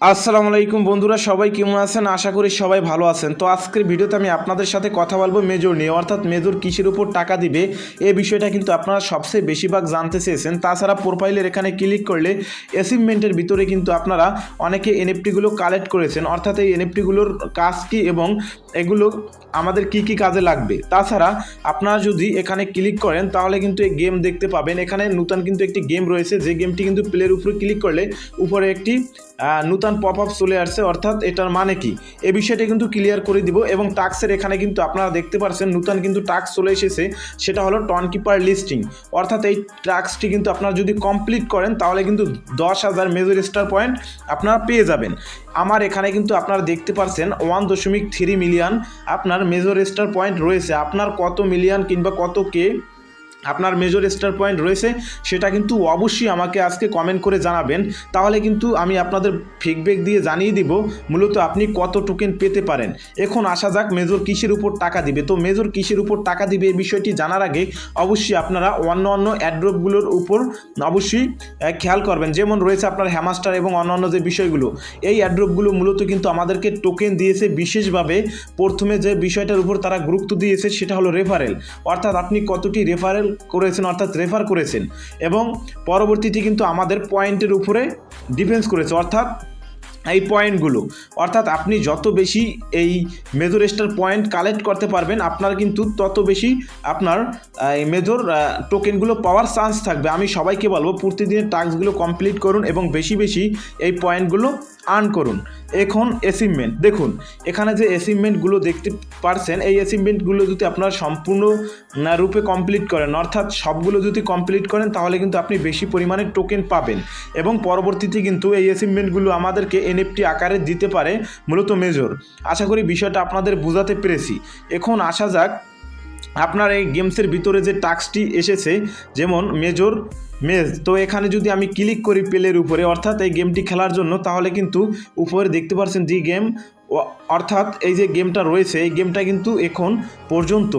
আসসালামু আলাইকুম বন্ধুরা সবাই কেমন আছেন? আশা করি সবাই ভালো আছেন। তো আজকের ভিডিওতে আমি আপনাদের সাথে কথা বলব মেজর নিয়ে। অর্থাৎ মেজর কিসের উপর টাকা দিবে? এই বিষয়টা কিন্তু আপনারা সবচেয়ে বেশিরভাগ জানতে চেয়েছেন। তাছাড়া প্রোফাইলের এখানে ক্লিক করলে অ্যাচিভমেন্টের ভিতরে কিন্তু আপনারা অনেকে এনএফটিগুলো কালেক্ট করেছেন। অর্থাৎ এই এনএফটিগুলোর কাজ কী এবং এগুলো আমাদের কি কি কাজে লাগবে? তাছাড়া আপনারা যদি এখানে ক্লিক করেন তাহলে কিন্তু এই গেম দেখতে পাবেন। এখানে নতুন কিন্তু একটি গেম রয়েছে। যে গেমটি কিন্তু প্লের উপরে ক্লিক করলে উপরে একটি আহ, নূতন পপ আপ চলে আসছে, অর্থাৎ এটার মানে কি? এই বিষয়টা কিন্তু ক্লিয়ার করে দিব এবং টাক্সের এখানে কিন্তু আপনারা দেখতে পাচ্ছেন নতুন কিন্তু টাক্স চলে এসেছে, সেটা হলো টন কিপার লিস্টিং অর্থাৎ এই টাক্সটি কিন্তু আপনারা যদি কমপ্লিট করেন, তাহলে কিন্তু দশ হাজার মেজর স্টার পয়েন্ট আপনারা পেয়ে যাবেন। আমার এখানে কিন্তু আপনারা দেখতে পাচ্ছেন ওয়ান দশমিক থ্রি মিলিয়ন আপনার মেজর স্টার পয়েন্ট রয়েছে। আপনার কত মিলিয়ন কিংবা কত কে আপনার মেজর স্টার পয়েন্ট রয়েছে, সেটা কিন্তু অবশ্যই আমাকে আজকে কমেন্ট করে জানাবেন। তাহলে কিন্তু আমি আপনাদের ফিডব্যাক দিয়ে জানিয়ে দিব, মূলত আপনি কত টোকেন পেতে পারেন। এখন আসা যাক মেজর কিসের উপর টাকা দিবে। তো মেজর কিসের উপর টাকা দিবে এই বিষয়টি জানার আগে অবশ্যই আপনারা অন্য অন্য অ্যাড্রপগুলোর উপর অবশ্যই খেয়াল করবেন। যেমন রয়েছে আপনার হ্যামাস্টার এবং অন্যান্য যে বিষয়গুলো, এই অ্যাড্রপগুলো মূলত কিন্তু আমাদেরকে টোকেন দিয়েছে বিশেষভাবে প্রথমে যে বিষয়টার উপর তারা গুরুত্ব দিয়েছে, সেটা হলো রেফারেল অর্থাৎ আপনি কতটি রেফারেল করেছেন, অর্থাৎ রেফার করেছেন এবং পরবর্তীতে কিন্তু আমাদের পয়েন্টের উপরে ডিফেন্স করেছে। অর্থাৎ এই পয়েন্টগুলো অর্থাৎ আপনি যত বেশি এই মেজর স্টার পয়েন্ট কালেক্ট করতে পারবেন, আপনার কিন্তু তত বেশি আপনার এই মেজর টোকেনগুলো পাওয়ার চান্স থাকবে। আমি সবাইকে বলব, প্রতিদিনের টাস্কগুলো কমপ্লিট করুন এবং বেশি বেশি এই পয়েন্টগুলো আর্ন করুন। এখন অ্যাচিভমেন্ট দেখুন, এখানে যে অ্যাচিভমেন্টগুলো দেখতে পারছেন, এই অ্যাচিভমেন্টগুলো যদি আপনারা সম্পূর্ণ রূপে কমপ্লিট করেন, অর্থাৎ সবগুলো যদি কমপ্লিট করেন, তাহলে কিন্তু আপনি বেশি পরিমাণে টোকেন পাবেন। এবং পরবর্তীতে কিন্তু এই অ্যাচিভমেন্টগুলো আমাদেরকে এনএফটি আকারে দিতে পারে মূলত মেজর আশা করি বিষয়টা আপনাদের বোঝাতে পেরেছি। এখন আসা যাক আপনার এই গেমসের ভিতরে যে টাস্কটি এসেছে, যেমন মেজর মেজ, তো এখানে যদি আমি ক্লিক করি প্লের উপরে, অর্থাৎ এই গেমটি খেলার জন্য, তাহলে কিন্তু উপরে দেখতে পাচ্ছেন যে গেম অর্থাৎ এই যে গেমটা রয়েছে, এই গেমটা কিন্তু এখন পর্যন্ত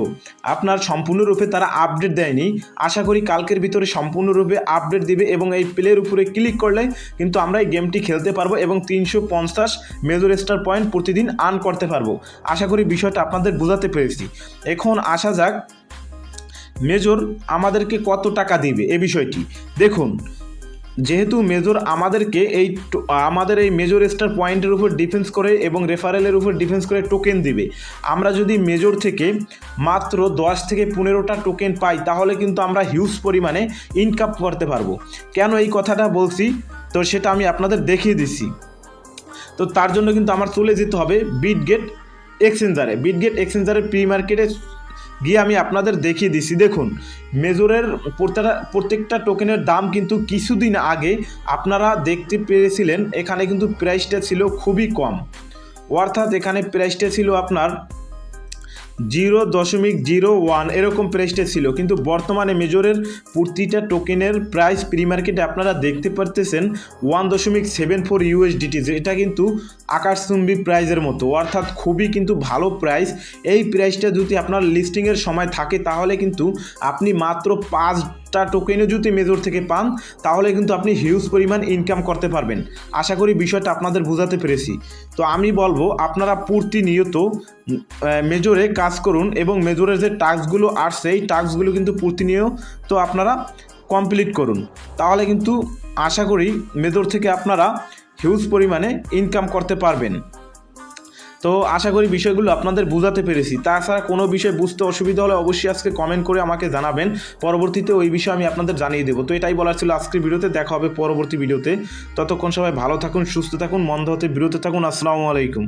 আপনার সম্পূর্ণরূপে তারা আপডেট দেয়নি। আশা করি কালকের ভিতরে সম্পূর্ণরূপে আপডেট দিবে এবং এই প্লের উপরে ক্লিক করলে কিন্তু আমরা এই গেমটি খেলতে পারব এবং তিনশো পঞ্চাশ মেজর স্টার পয়েন্ট প্রতিদিন আর্ন করতে পারব। আশা করি বিষয়টা আপনাদের বোঝাতে পেরেছি। এখন আসা যাক মেজর আমাদেরকে কত টাকা দিবে এ বিষয়টি। দেখুন যেহেতু মেজর আমাদেরকে এই আমাদের এই মেজর স্টার পয়েন্টের উপর ডিফেন্স করে এবং রেফারেলের উপর ডিফেন্স করে টোকেন দিবে। আমরা যদি মেজর থেকে মাত্র দশ থেকে পনেরোটা টোকেন পাই, তাহলে কিন্তু আমরা হিউজ পরিমাণে ইনকাম করতে পারব। কেন এই কথাটা বলছি? তো সেটা আমি আপনাদের দেখিয়ে দিচ্ছি। তো তার জন্য কিন্তু আমার চলে যেতে হবে বিটগেট এক্সচেঞ্জারে বিটগেট এক্সচেঞ্জারের প্রি মার্কেটে গিয়ে আমি আপনাদের দেখিয়ে দিছি। দেখুন, মেজরের প্রত্যেকটা প্রত্যেকটা টোকেনের দাম কিন্তু কিছুদিন আগে আপনারা দেখতে পেয়েছিলেন, এখানে কিন্তু প্রাইসটা ছিল খুবই কম। অর্থাৎ এখানে প্রাইসটা ছিল আপনার জিরো দশমিক জিরো ওয়ান এরকম প্রাইসটা ছিল। কিন্তু বর্তমানে মেজরের প্রতিটা টোকেনের প্রাইস প্রি মার্কেটে আপনারা দেখতে পারতেছেন ওয়ান দশমিক সেভেন ফোর ইউএসডিটি এটা কিন্তু আকাশচুম্বী প্রাইজের মতো। অর্থাৎ খুবই কিন্তু ভালো প্রাইস এই প্রাইসটা যদি আপনার লিস্টিংয়ের সময় থাকে, তাহলে কিন্তু আপনি মাত্র পাঁচটা টোকেনও যদি মেজর থেকে পান, তাহলে কিন্তু আপনি হিউজ পরিমাণ ইনকাম করতে পারবেন। আশা করি বিষয়টা আপনাদের বোঝাতে পেরেছি। তো আমি বলব, আপনারা প্রতিনিয়ত মেজরে কাজ করুন এবং মেজরের যে টাস্কগুলো আসছে এই টাস্কগুলো কিন্তু প্রতিনিয়ত আপনারা কমপ্লিট করুন। তাহলে কিন্তু আশা করি মেজর থেকে আপনারা হিউজ পরিমাণে ইনকাম করতে পারবেন। তো আশা করি বিষয়গুলো আপনাদের বোঝাতে পেরেছি। তাছাড়া কোনো বিষয় বুঝতে অসুবিধা হলে অবশ্যই আজকে কমেন্ট করে আমাকে জানাবেন। পরবর্তীতে ওই বিষয়ে আমি আপনাদের জানিয়ে দেবো। তো এটাই বলার ছিল আজকের ভিডিওতে। দেখা হবে পরবর্তী ভিডিওতে। ততক্ষণ সবাই ভালো থাকুন, সুস্থ থাকুন, মন্দ হতে বিরত থাকুন। আসসালামু আলাইকুম।